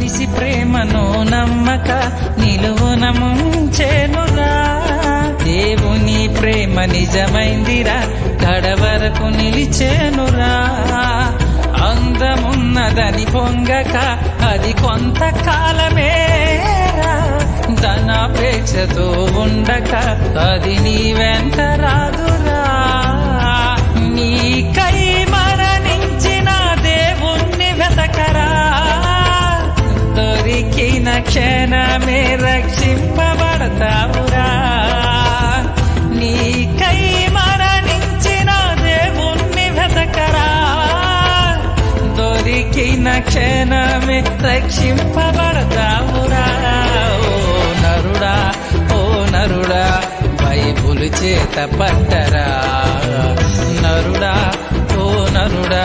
మనిషి ప్రేమను నమ్మక నిలువునముంచేనురా దేవుని ప్రేమ నిజమైందిరా కడవరకు నిలిచేనురా. అందమున్నదని పొంగక అది కొంతకాలమే ధనాపేక్షతో ఉండక అది నీ దొరికిన క్షణమే రక్షింపబడతావురా. నీకై మరణించిన దేవుణ్ణి వెతకరా. దొరికిన క్షణమే రక్షింపబడతావురా. ఓ నరుడా ఓ నరుడా బైబులు చేత పట్టరా. నరుడా ఓ నరుడా